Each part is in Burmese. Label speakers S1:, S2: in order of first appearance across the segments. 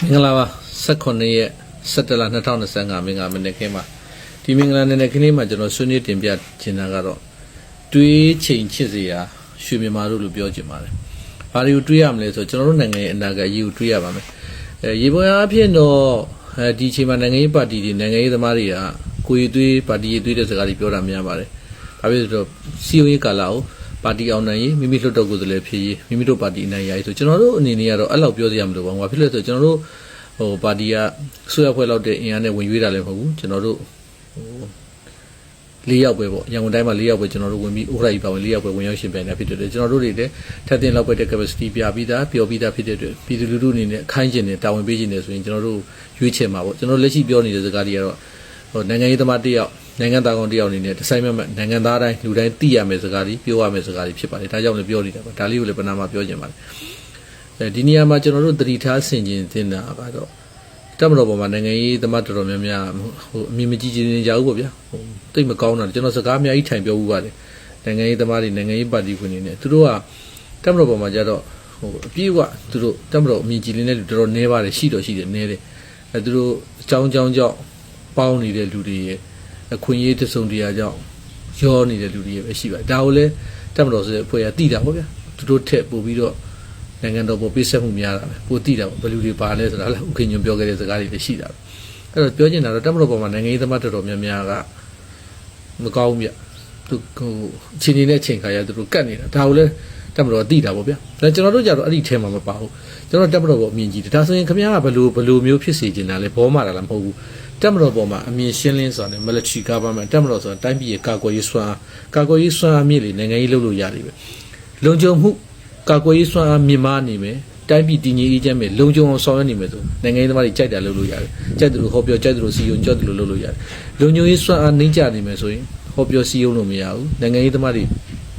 S1: မင်္ဂလာပါ18ရက်17လ2025မင်္ဂလာမနေ့ခင်းမှာဒီမင်္ဂလာနေ့ခင်းလေးမှာကျွန်တော်ဆွေးနွေးတင်ပြချင်တာကတော့တွေးချိန်ချစ်စရာရွှေမြန်မာတို့လို့ပြောချင်ပါတယ်။ဘာတွေကိုတွေးရမလဲဆိုတော့ကျွန်တော်တို့နိုင်ငံရဲ့အနာဂတ်ရေးကိုတွေးရပါမယ်။အဲရေပေါ်အားဖြင့်တော့အဲဒီအချိန်မှာနိုင်ငံရေးပါတီတွေနိုင်ငံရေးသမားတွေကကိုယ်ရည်သွေးပါတီရည်သွေးတဲ့စကားတွေပြောတာများပါတယ်။ဘာဖြစ်လို့လဲဆိုတော့စီယိုရေးကာလာကို ပါတီအောင်နိုင်ရေးမိမိလွတ်တော်ကိုယ်စားလှယ်ဖြစ်ရေးမိမိတို့ပါတီအနိုင်ရရေးဆိုကျွန်တော်တို့အနေနဲ့ကတော့အဲ့လောက်ပြောစရာမလိုပါဘူး။ဘာဖြစ်လို့လဲဆိုတော့ကျွန်တော်တို့ဟိုပါတီကဆွေးရဖွဲ့လောက်တဲ့အင်အားနဲ့ဝင်ရွေးတာလည်းမဟုတ်ဘူးကျွန်တော်တို့ဟိုလေးယောက်ပဲပေါ့ရန်ကုန်တိုင်းမှာလေးယောက်ပဲကျွန်တော်တို့ဝင်ပြီးဥက္ကဋ္ဌကြီးပါဝင်လေးယောက်ပဲဝင်ရောက်ရှင်ပြိုင်နေတာဖြစ်တယ်ကျွန်တော်တို့တွေလည်းထပ်တင်လောက်ပဲတဲ့ capacity ပြပြီးသားပျော်ပြီးသားဖြစ်တဲ့အတွက်ပြည်သူလူထုအနေနဲ့ခိုင်းကျင်တယ်တာဝန်ပေးကျင်တယ်ဆိုရင်ကျွန်တော်တို့ရွေးချယ်မှာပေါ့ကျွန်တော်လက်ရှိပြောနေတဲ့စကားတွေကတော့ဟိုနိုင်ငံရေးသမားတစ်ယောက် နိုင်ငံသားကောင်တစ်ယောက်အနေနဲ့ဒီဆိုင်မဲ့နိုင်ငံသားတိုင်းလူတိုင်းသိရမယ်စကားတွေပြောရမယ်စကားတွေဖြစ်ပါတယ်ဒါကြောင့်လည်းပြောနေတာပါဒါလေးကိုလည်းပနာမပြောချင်ပါတယ်အဲဒီနေရာမှာကျွန်တော်တို့သတိထားဆင်ခြင်သင့်တာကတော့တက်မတော်ပေါ်မှာနိုင်ငံရေးသမားတော်တော်များများဟိုအမြင်မကြည့်ကြနေကြဘူးပေါ့ဗျာဟိုတိတ်မကောင်းတာကျွန်တော်စကားအများကြီးထိုင်ပြောဘူးပါတယ်နိုင်ငံရေးသမားတွေနိုင်ငံရေးပါတီဝင်တွေနဲ့သူတို့ကတက်မတော်ပေါ်မှာကြတော့ဟိုအပြည့်အဝသူတို့တက်မတော်အမြင်ကြည့်နေတဲ့လူတော်တော်နည်းပါတယ်ရှိတော့ရှိတယ်နည်းတယ်အဲသူတို့အကြောင်းကြောင်းကြောင့်ပေါင်းနေတဲ့လူတွေရဲ့ အခွင့်အရေးတစုံတရာကြောင့်ရောနေတဲ့လူတွေရဲ့ပဲရှိပါတယ်ဒါကိုလည်းတက်မတော်ဆိုတဲ့အဖွဲ့ကတိတာပေါ့ဗျာသူတို့ထက်ပို့ပြီးတော့နိုင်ငံတော်ပေါ်ပြည့်စက်မှုများတာပဲပိုတိတာပေါ့ဘယ်လူတွေပါလဲဆိုတာလည်းဥက္ကဋ္ဌညွန်ပြောခဲ့တဲ့စကားတွေလည်းရှိတာပဲအဲ့တော့ပြောချင်တာတော့တက်မတော်ပေါ်မှာနိုင်ငံရေးသမားတော်တော်များများကမကောင်းဘူးဗျသူဟိုအချိန်နေတဲ့ချိန်ခါရသူတို့ကတ်နေတာဒါကိုလည်းတက်မတော်တိတာပေါ့ဗျာဒါကျွန်တော်တို့ကြတော့အဲ့ဒီထဲမှာမပါဘူးကျွန်တော်တက်မတော်ပေါ်အမြင်ကြီးတယ်ဒါဆိုရင်ခင်ဗျားကဘယ်လိုဘယ်လိုမျိုးဖြစ်စေချင်တာလဲဘောမာတာလားမဟုတ်ဘူး တက်မတော်ပေါ်မှာအမြင်ရှင်းလင်းစွာနဲ့ military government တက်မတော်ဆိုတာတိုင်းပြည်ရဲ့ကာကွယ်ရေးစွမ်းကာကွယ်ရေးစွမ်းအမြင့်လေနိုင်ငံရေးလုပ်လို့ရတယ်ပဲလုံခြုံမှုကာကွယ်ရေးစွမ်းအားမြင့်မားနေမယ်တိုင်းပြည်တည်ငြိမ်အေးချမ်းမယ်လုံခြုံအောင်ဆောင်ရွက်နေမယ်ဆိုနိုင်ငံရေးသမားတွေကြိုက်တာလုပ်လို့ရတယ်ကြိုက်တယ်လို့ဟောပြောကြိုက်တယ်လို့စီယုံကြိုက်တယ်လို့လုပ်လို့ရတယ်လုံခြုံရေးစွမ်းအားနှိမ့်ချနေမယ်ဆိုရင်ဟောပြောစီယုံလို့မရဘူးနိုင်ငံရေးသမားတွေ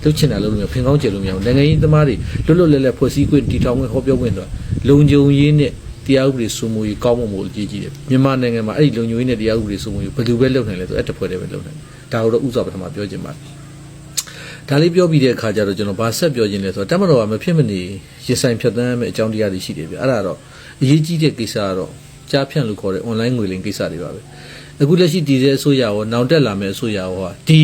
S1: လုပ်ချင်တာလုပ်လို့မရဖင်ကောင်းကျယ်လို့မရဘူးနိုင်ငံရေးသမားတွေလွတ်လွတ်လပ်လပ်ဖွဲ့စည်းခွင့်တည်ထောင်ခွင့်ဟောပြောခွင့်တော့လုံခြုံရေးနဲ့ တရားဥပဒေစိုးမိုးရေးကောင်းမွန်မှုအကြီးကြီးတယ်မြန်မာနိုင်ငံမှာအဲ့ဒီလုံခြုံရေးနဲ့တရားဥပဒေစိုးမိုးရေးဘယ်လိုပဲလုပ်နိုင်လဲဆိုအဲ့တဖွဲ့တည်းပဲလုပ်နိုင်ဒါကိုတော့ဥစ္စာပထမပြောချင်ပါတယ်ဒါလေးပြောပြီးတဲ့အခါကျတော့ကျွန်တော်ဗာဆက်ပြောခြင်းလဲဆိုတော့တမတော်ကမဖြစ်မနေရဆိုင်ဖြတ်သန်းမဲ့အကြောင်းတရားတွေရှိတယ်ဗျအဲ့ဒါတော့အရေးကြီးတဲ့ကိစ္စကတော့ကြားဖြန့်လို့ခေါ်တဲ့ online ငွေလိမ်ကိစ္စတွေပါပဲအခုလက်ရှိဒီစဲအစိုးရရောနောက်တက်လာမယ့်အစိုးရရောဟာဒီ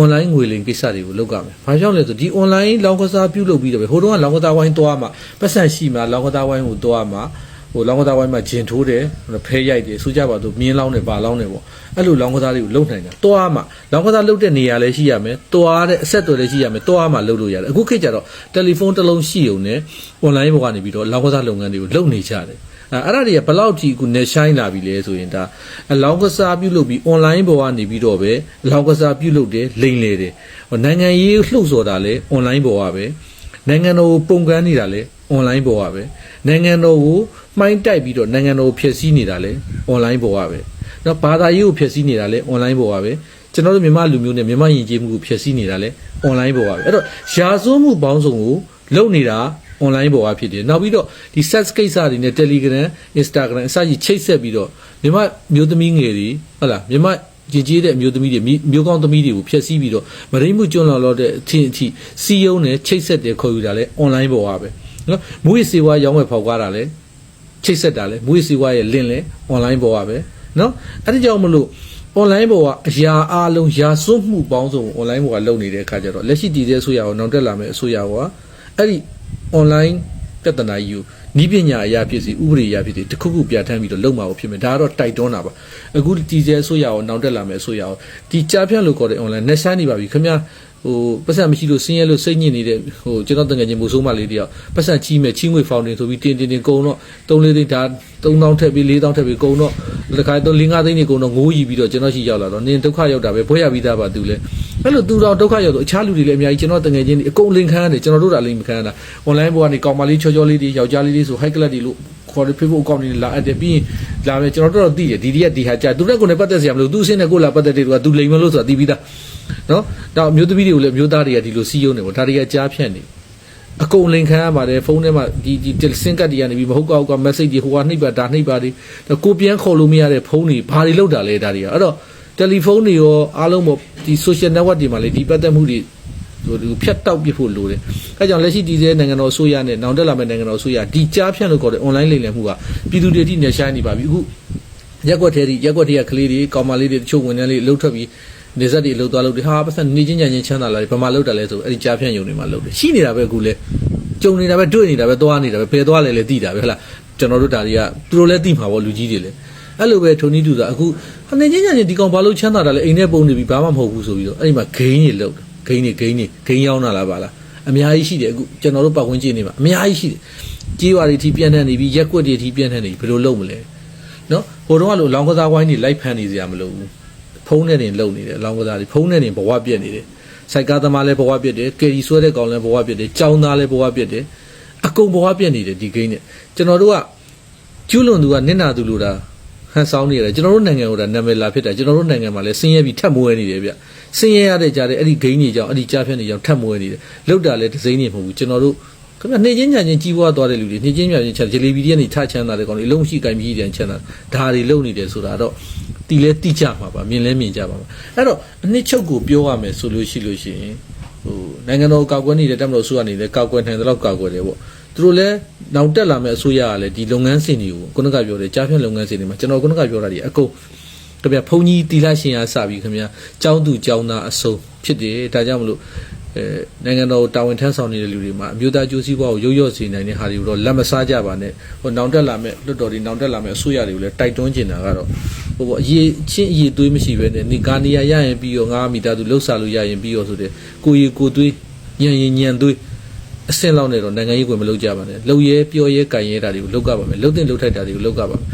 S1: online ငွေလိမ်ကိစ္စတွေကိုလုပ်ကြမယ်။ဘာကြောင့်လဲဆိုဒီ online လောင်းကစားပြုလုပ်ပြီးတော့ပဲဟိုတုန်းကလောင်းကစားဝိုင်းသွားမှာပတ်စံရှိမှာလောင်းကစားဝိုင်းကိုသွားမှာ ဟိုလောင်းကစားဝိုင်းမှာဂျင်ထိုးတယ်ဖဲရိုက်တယ်ဆိုကြပါတော့မြင်းလောင်းတယ်ဗာလောင်းတယ်ပေါ့အဲ့လိုလောင်းကစားတွေကိုလုံနိုင်တာသွားမှာလောင်းကစားလုံတဲ့နေရာလည်းရှိရမယ်သွားတဲ့အဆက်တွေလည်းရှိရမယ်သွားမှာလုံလို့ရတယ်အခုခေတ်ကျတော့တယ်လီဖုန်းတစ်လုံးရှိုံနဲ့ online ဘောကနေပြီးတော့လောင်းကစားလုပ်ငန်းတွေကိုလုပ်နေကြတယ်အဲ့အဲ့ဒါတွေကဘယ်လောက်ထိအခုနေဆိုင်လာပြီလဲဆိုရင်ဒါအလောင်းကစားပြုလုပ်ပြီး online ပေါ်ကနေပြီးတော့ပဲအလောင်းကစားပြုလုပ်တယ်လိမ့်လေတယ်ဟိုနိုင်ငံရေးလှုပ်ဆော်တာလဲ online ပေါ်ကပဲနိုင်ငံတော်ကိုပုံကန်းနေတာလဲ online ပေါ်ကပဲ နိုင်ငံတော်ကိုမှိုင်းတိုက်ပြီးတော့နိုင်ငံတော်ကိုဖျက်ဆီးနေတာလဲ online ပေါ်ကပဲနော်ဘာသာရေးကိုဖျက်ဆီးနေတာလဲ online ပေါ်ကပဲကျွန်တော်တို့မြန်မာလူမျိုးနဲ့မြန်မာယဉ်ကျေးမှုကိုဖျက်ဆီးနေတာလဲ online ပေါ်ကပဲအဲ့တော့ရာဇဝမှုပေါင်းစုံကိုလုပ်နေတာ online ပေါ်ကဖြစ်တယ်နောက်ပြီးတော့ဒီ sex ကိစ္စတွေနဲ့ Telegram Instagram အစကြီးချိတ်ဆက်ပြီးတော့မြန်မာမျိုးသမီးငယ်တွေဟုတ်လားမြန်မာကြည်ကြီးတဲ့အမျိုးသမီးတွေမျိုးကောင်းသမီးတွေကိုဖျက်ဆီးပြီးတော့မရိမှုကျွန်းလော်လော်တဲ့အထင်အထိစီယုံနဲ့ချိတ်ဆက်တယ်ခေါ်ယူတာလဲ online ပေါ်ကပဲ နော်မူရစေဝါရောင်းဝယ်ဖောက်ကားတာလဲချိတ်ဆက်တာလဲမူရစေဝါရဲ့ link လဲ online ပေါ်ကပဲနော်အဲ့ဒီကြောင့်မလို့ online ပေါ်ကအရာအလုံးရာစွတ်မှုပေါင်းစုံ online ပေါ်ကလုပ်နေတဲ့အခါကျတော့လက်ရှိတည်တဲ့အစိုးရကိုနောက်တက်လာမယ့်အစိုးရကအဲ့ဒီ online ပြဿနာကြီးကိုဤပညာအရာဖြစ်စီဥပဒေအရာဖြစ်စီတခုခုပြဋ္ဌာန်းပြီးတော့လုံမှာဖြစ်မယ်ဒါကတော့တိုက်တွန်းတာပါအခုတည်ဆဲအစိုးရကိုနောက်တက်လာမယ်အစိုးရကိုဒီကြားဖြန့်လို့ခေါ်တဲ့ online နဲ့ဆိုင်နေပါပြီခင်ဗျာ ဟိုပတ်စံမရှိလို့ဆင်းရဲလို့စိတ်ညစ်နေတဲ့ဟိုကျွန်တော်တငယ်ချင်းမိုးဆိုးမလေးတယောက်ပတ်စံချီးမဲ့ချီးငွေဖောင်တင်ဆိုပြီးတင်တင်တင်ကုံတော့3လေးသိန်းဒါ3000ထက်ပြီး4000ထက်ပြီးကုံတော့ဒီခါတော့5 5သိန်းနေကုံတော့ငိုးယူပြီးတော့ကျွန်တော်ရှိရောက်လာတော့နင်ဒုက္ခရောက်တာပဲဘွဲရပြီးသားပါသူလဲအဲ့လိုသူတော့ဒုက္ခရောက်တော့အခြားလူတွေလည်းအများကြီးကျွန်တော်တငယ်ချင်းတွေအကုန်လင်ခံရတယ်ကျွန်တော်တို့တာလင်မခံရတာ online ပေါ်ကနေကောင်မလေးချောချောလေးတွေယောက်ျားလေးတွေဆို high class တွေလို့ခေါ်တဲ့ Facebook account တွေလာအပ်တယ်ပြီးရင်လာမယ်ကျွန်တော်တို့တော့သိတယ်ဒီဒီကဒီဟာကြာသူတက်ကိုလည်းပတ်သက်စရာမလိုသူအစင်းနဲ့ကိုလာပတ်သက်တယ်သူကသူလိမ်မလို့ဆိုတာသိပြီးသား နော်တော့မျိုးသမီးတွေကိုလည်းမျိုးသားတွေကဒီလိုစီးရုံးနေပေါ့ဒါတွေကကြားဖြတ်နေအကုန်လင်ခံရပါတယ်ဖုန်းထဲမှာဒီဒီစင်ကတ်တွေကနေပြီးမဟုတ်ကောက်က message တွေဟိုကနှိပ်ပါဒါနှိပ်ပါတွေကိုပြန်ခေါ်လို့မရတဲ့ဖုန်းတွေဘာတွေလောက်တာလဲဒါတွေကအဲ့တော့တယ်လီဖုန်းတွေရောအားလုံးပေါ့ဒီ social network တွေမှာလေဒီပတ်သက်မှုတွေဟိုဒီဖြတ်တောက်ပစ်ဖို့လိုတယ်အဲကြောင့်လက်ရှိတည်ဆဲနိုင်ငံတော်အစိုးရနဲ့နောင်တက်လာမယ့်နိုင်ငံတော်အစိုးရဒီကြားဖြန့်လို့ခေါ်တဲ့ online လိမ်လည်မှုကပြည်သူတွေတိနေဆိုင်နေပါပြီအခုရက်ကွက်ထဲဒီရက်ကွက်ထဲကကလေးတွေကောင်မလေးတွေတချို့ဝန်ထမ်းလေးလှုပ်ထွက်ပြီး နေဆက်တွေလှုပ်သွားလို့ဒီဟာပတ်စံနေချင်းညံချင်းချမ်းသာလာတယ်ဘာမှလှုပ်တယ်လဲဆိုအဲ့ဒီကြားဖြန့်ယုံတွေမှာလှုပ်တယ်ရှိနေတာပဲအခုလဲကြုံနေတာပဲတွေ့နေတာပဲသွားနေတာပဲဖယ်သွားလဲလဲသိတာပဲဟုတ်လားကျွန်တော်တို့ဒါတွေကသူတို့လည်းသိမှာပေါ့လူကြီးတွေလည်းအဲ့လိုပဲထုံနီးတူတာအခုအနေချင်းညံချင်းဒီကောင်ဘာလို့ချမ်းသာတာလဲအိမ်ထဲပုံနေပြီးဘာမှမဟုတ်ဘူးဆိုပြီးတော့အဲ့ဒီမှာဂိမ်းတွေလှုပ်တယ်ဂိမ်းတွေဂိမ်းတွေဂိမ်းရောက်လာလားပါလားအများကြီးရှိတယ်အခုကျွန်တော်တို့ပတ်ဝန်းကျင်နေမှာအများကြီးရှိတယ်ကြီးရွာတွေထိပြန့်နှံ့နေပြီးရက်ကွက်တွေထိပြန့်နှံ့နေပြီဘယ်လိုလုပ်မလဲနော်ဟိုတော့ကလို့လောင်းကစားဝိုင်းတွေလိုက်ဖန်နေစရာမလိုဘူး ဖုံးနဲ့နေလုံနေတယ်လောင်းကစားတွေဖုံးနဲ့နေဘဝပြက်နေတယ်စိုက်ကားသမားလည်းဘဝပြက်တယ်ကယ်ရီဆွဲတဲ့ကောင်လည်းဘဝပြက်တယ်ကြောင်းသားလည်းဘဝပြက်တယ်အကုန်ဘဝပြက်နေတယ်ဒီဂိမ်းနဲ့ကျွန်တော်တို့ကကျူးလွန်သူကနင့်နာသူလို့တာဟန်ဆောင်နေရတယ်ကျွန်တော်တို့နိုင်ငံကနာမည်လာဖြစ်တာကျွန်တော်တို့နိုင်ငံမှာလည်းဆင်းရဲပြီးထပ်မွေးနေတယ်ဗျဆင်းရဲရတဲ့ကြားတဲ့အဲ့ဒီဂိမ်းကြီးကြောင့်အဲ့ဒီကြားဖြတ်နေကြောင့်ထပ်မွေးနေတယ်လောက်တာလည်းဒစိမ့်နေမဟုတ်ဘူးကျွန်တော်တို့ ခင်ဗျနေချင်းညာချင်းကြီးပွားသွားတဲ့လူတွေနေချင်းညာချင်းချက်ဂျယ်လီဘီတွေကနေထချမ်းသာတဲ့ကောင်တွေလုံးရှိကင်ပြီးတန်ချမ်းသာဒါတွေလုံနေတယ်ဆိုတာတော့တီလဲတိကြမှာပါမြင်လဲမြင်ကြပါမှာအဲ့တော့အနှစ်ချုပ်ကိုပြောရမယ်ဆိုလို့ရှိလို့ရှိရင်ဟိုနိုင်ငံတော်ကောက်ကွယ်နေတဲ့တက်မတော်စုကနေလည်းကောက်ကွယ်နိုင်တဲ့လောက်ကောက်ကွယ်တယ်ပေါ့သူတို့လည်းနောက်တက်လာမယ့်အစိုးရကလည်းဒီလုပ်ငန်းစဉ်တွေကိုခုနကပြောတဲ့ကြားဖြတ်လုပ်ငန်းစဉ်တွေမှာကျွန်တော်ခုနကပြောတာဒီအကုန်ခင်ဗျဘုံကြီးတီလာရှင်အားစပြီးခင်ဗျကျောင်းသူကျောင်းသားအစုံဖြစ်တယ်ဒါကြောင့်မလို့ အဲနိုင်ငံတော်တာဝန်ထမ်းဆောင်နေတဲ့လူတွေမှာအမျိုးသားကြိုးစည်းပွားကိုရုပ်ရော့စေနိုင်တဲ့ဟာတွေကိုတော့လက်မစားကြပါနဲ့ဟိုနောင်တက်လာမဲ့လွတ်တော်တွေနောင်တက်လာမဲ့အစိုးရတွေကိုလည်းတိုက်တွန်းကျင်တာကတော့ဟိုပေါ့အရေးချင်းအရေးသွေးမရှိပဲနဲ့နေကာနေရရရင်ပြီးရောငါမိသားစုလှုပ်ရှားလို့ရရင်ပြီးရောဆိုတဲ့ကိုရီကိုသွေးညံရင်ညံသွေးအဆင့်လောက်နဲ့တော့နိုင်ငံရေးကိုမလုပ်ကြပါနဲ့လှုပ်ရဲပြောရဲကြင်ရဲတာတွေကိုလုပ်ကြပါမယ်လှုပ်တင်လှုပ်ထိုက်တာတွေကိုလုပ်ကြပါမယ်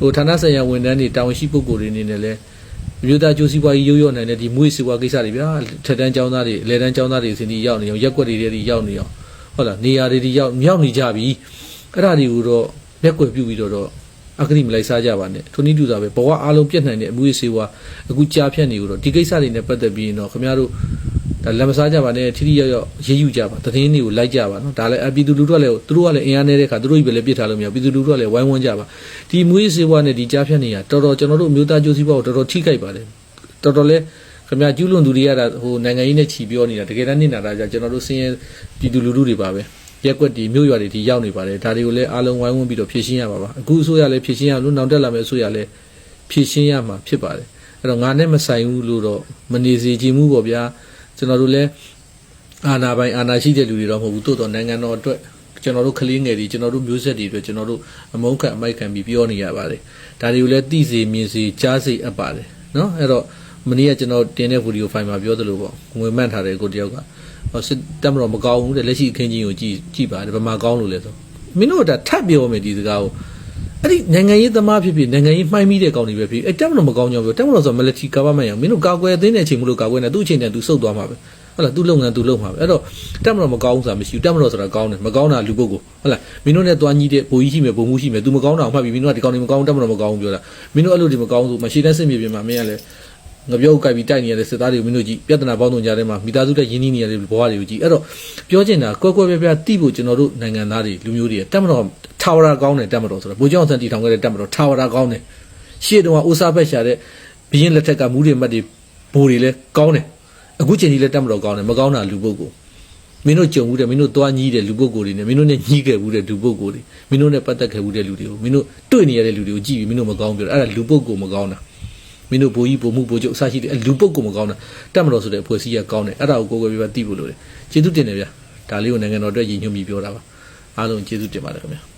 S1: ဟိုဌာနဆိုင်ရာဝန်ထမ်းတွေတာဝန်ရှိပုဂ္ဂိုလ်တွေအနေနဲ့လည်းအ မျိုးသားကြိုးစည်းပွားရေးရုပ်ရော့နိုင်တဲ့ဒီမွေးစီပွားကိစ္စတွေဗျာထက်တန်းចောင်းသားတွေအလဲတန်းចောင်းသားတွေစင်ဒီရောက်နေအောင်ရက်ွက်တွေတွေရောက်နေအောင်ဟုတ်လားနေရာတွေတွေရောက်မြောက်နေကြပြီအဲ့ဒါတွေကိုတော့ရက်ွက်ပြုတ်ပြီးတော့တော့အကတိမလိုက်စားကြပါနဲ့ထိုနည်းတူတာပဲဘဝအားလုံးပြတ်နိုင်တဲ့အမွေးစီပွားအခုကြားဖြတ်နေကိုတော့ဒီကိစ္စတွေနဲ့ပတ်သက်ပြီးရင်တော့ခင်ဗျားတို့ ဒါလက်မစားကြပါနဲ့ထိထိရောက်ရောက်ရေးယူကြပါသတင်းတွေကိုလိုက်ကြပါနော်ဒါလည်းအပြည်သူလူထုကလည်းသူတို့ကလည်းအင်အားနေတဲ့ခါသူတို့ကြီးပဲလည်းပြစ်ထားလို့မရဘူးပြည်သူလူထုကလည်းဝိုင်းဝန်းကြပါဒီမွေးစေဝါနဲ့ဒီကြားဖြတ်နေရတော်တော်ကျွန်တော်တို့မျိုးသားကြိုးစည်းပွားကိုတော်တော်ထိခိုက်ပါတယ်တော်တော်လဲခင်ဗျာကျူးလွန်သူတွေကဒါဟိုနိုင်ငံရေးနဲ့ခြီးပြောနေတာတကယ်တမ်းနေတာဒါကြကျွန်တော်တို့စင်းရဲပြည်သူလူထုတွေပါပဲရက်ွက်ဒီမြို့ရွာတွေဒီရောက်နေပါတယ်ဒါတွေကိုလည်းအားလုံးဝိုင်းဝန်းပြီးတော့ဖြည့်ရှင်းရပါပါအခုအစိုးရလည်းဖြည့်ရှင်းရလို့နောက်တက်လာမယ့်အစိုးရလည်းဖြည့်ရှင်းရမှာဖြစ်ပါတယ်အဲ့တော့ငါနဲ့မဆိုင်ဘူးလို့တော့မနေစေချင်ဘူးပေါ့ဗျာ ကျွန်တော်တို့လည်းအာနာပိုင်အာနာရှိတဲ့လူတွေတော့မဟုတ်ဘူးတိုးတော့နိုင်ငံတော်အတွက်ကျွန်တော်တို့ကလေးငယ်တွေကျွန်တော်တို့မျိုးဆက်တွေအတွက်ကျွန်တော်တို့အမုန်းခံအမိုက်ခံပြီးပြောနေရပါတယ်ဒါတွေကိုလည်းသိစေမြင်စေကြားစေအပ်ပါတယ်နော်အဲ့တော့မနေ့ကကျွန်တော်တင်တဲ့ဗီဒီယိုဖိုင်မှာပြောသလိုပေါ့ငွေမှန့်ထားတယ်ကိုတယောက်ကစစ်တက်မတော်မကောင်းဘူးတဲ့လက်ရှိအခင်းကြီးကိုကြည့်ကြည့်ပါတယ်ဗမာကောင်းလို့လဲဆိုမင်းတို့ကဒါထပ်ပြောမယ်ဒီစကားကို အဲ့ဒီနိုင်ငံရေးသမားဖြစ်ဖြစ်နိုင်ငံရေးမှိုင်းမိတဲ့ကောင်တွေပဲဖြစ်အဲ့တက်မတော်မကောင်းကြောင်ပြောတက်မတော်ဆို military government ရောမင်းတို့ကာကွယ်သိတဲ့အချိန်မလို့ကာကွယ်နေသူ့အချိန်တန်သူစုတ်သွားမှာပဲဟုတ်လားသူ့လုပ်ငန်းသူလုပ်မှာပဲအဲ့တော့တက်မတော်မကောင်းဆိုတာမရှိဘူးတက်မတော်ဆိုတာကောင်းတယ်မကောင်းတာလူပုဂ္ဂိုလ်ဟုတ်လားမင်းတို့နဲ့တွားညီးတဲ့ဘိုးကြီးရှိမယ်ဘုံမှုရှိမယ် तू မကောင်းတာမှတ်ပြီးမင်းတို့ကဒီကောင်တွေမကောင်းတက်မတော်မကောင်းဘူးပြောတာမင်းတို့အဲ့လိုဒီမကောင်းဆိုမရှိတဲ့စစ်မြေပြင်မှာမင်းကလည်းငပြောက်ကြိုက်ပြီးတိုက်နေရတဲ့စစ်သားတွေကိုမင်းတို့ကြည့်ပြဿနာပေါင်းစုံကြတဲ့မှာမိသားစုတဲ့ရင်းနှီးနေရတဲ့ဘဝတွေကိုကြည့်အဲ့တော့ပြောချင်တာကွဲကွဲပြားပြားတိဖို့ကျွန်တော်တို့နိုင်ငံသားတွေလူမျိုးတွေတက်မတော် ထာဝရကောင်းတယ်တက်မတော်ဆိုတော့ဘိုးကျောင်းဆန်တီထောင်ခဲ့တဲ့တက်မတော်ထာဝရကောင်းတယ်ရှေ့တုန်းကအိုစာဘက်ရှာတဲ့ဘရင်လက်ထက်ကမူးတွေမတ်တွေဘိုးတွေလည်းကောင်းတယ်အခုချိန်ကြီးလည်းတက်မတော်ကောင်းတယ်မကောင်းတာလူပုဂ္ဂိုလ်မင်းတို့ကြုံဘူးတဲ့မင်းတို့သွားညီးတဲ့လူပုဂ္ဂိုလ်တွေနဲ့မင်းတို့နဲ့ညီးခဲ့ဘူးတဲ့လူပုဂ္ဂိုလ်တွေမင်းတို့နဲ့ပတ်သက်ခဲ့ဘူးတဲ့လူတွေကိုမင်းတို့တွေ့နေရတဲ့လူတွေကိုကြည့်ပြီးမင်းတို့မကောင်းပြောတယ်အဲ့ဒါလူပုဂ္ဂိုလ်မကောင်းတာမင်းတို့ဘိုးကြီးဘိုးမှုဘိုးချုပ်အစရှိတဲ့လူပုဂ္ဂိုလ်မကောင်းတာတက်မတော်ဆိုတဲ့အဖွဲ့အစည်းကကောင်းတယ်အဲ့ဒါကိုကိုယ်ကိုယ်ပြပြသိဖို့လိုတယ်ကျေးဇူးတင်တယ်ဗျာဒါလေးကိုနိုင်ငံတော်အတွက်ရည်ညွှန်းပြီးပြောတာပါအားလုံးကျေးဇူးတင်ပါတယ်ခင်ဗျာ